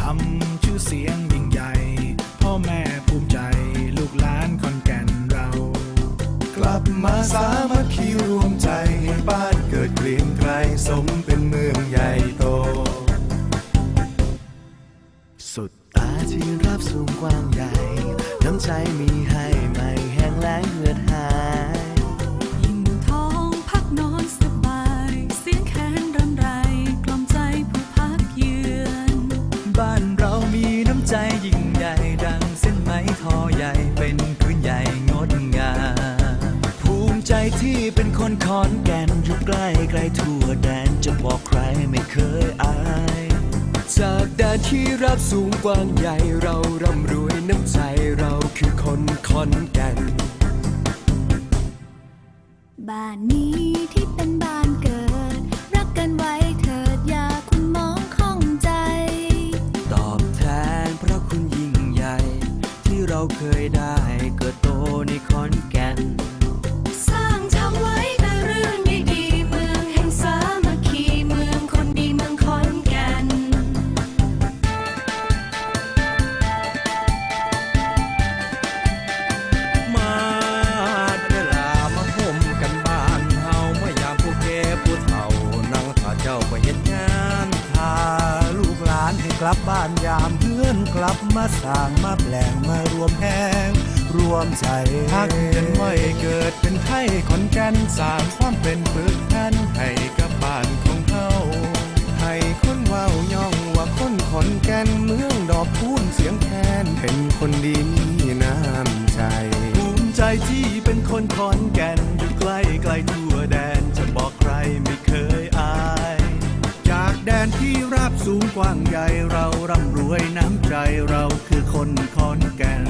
ทำชื่อเสียงยิ่งใหญ่ พ่อแม่ภูมิใจ ลูกหลานคอนแก่นเรา กลับมาสามัคคีรวมใจให้บ้านเกิดเกรียงไกรสมเป็นเมืองใหญ่โต สุดตาที่รับสูงกว้างใหญ่ น้ำใจมีให้ไม่แห้งแล้งเหือด บ้านเรามีน้ำใจยิ่งใหญ่ดังเส้นไหมทอใหญ่เป็นพื้นใหญ่งดงาม ภูมิใจที่เป็นคนขอนแก่นอยู่ใกล้ไกลทั่วแดนจะบอกใครไม่เคยอายจากแดนที่รับสูงกว้างใหญ่เราร่ำรวยน้ำใจเราคือคนขอนแก่นบ้านนี้ที่เป็นบ้านเกิด รักกันไว้ กหลานให้กลับบ้านยามเพื่อนกลับมาสร้างมาแปลงมารวมแหงรวมใจฮักกันไว้เกิดเป็นไทยขอนแก่นสร้างความเป็นปึกแผ่นให้กับบ้านของเฮาให้คนเว้าย่องว่าคนขอนแก่นเมืองดอกพูนเสียงแคนเป็นคนดีมีน้ำใจ ภูมิใจที่เป็นคนขอนแก่นัพสูงกว้างใหญ่เราร่ำรวยน้ำใจเราคือคนขอนแก่น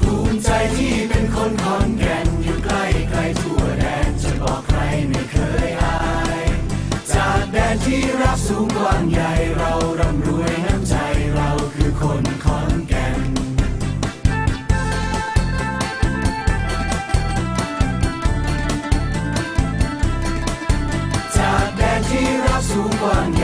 ภูมิใจที่เป็นคนขอนแก่นอยู่ใกล้ใกล้ทั่วแดนจะบอกใครไม่เคยอาย จากแดนที่รับสูงกว้างใหญ่เราร่ำรวยน้ำใจเราคือคนขอนแก่นจากแดนที่รับสูงกว้างใหญ่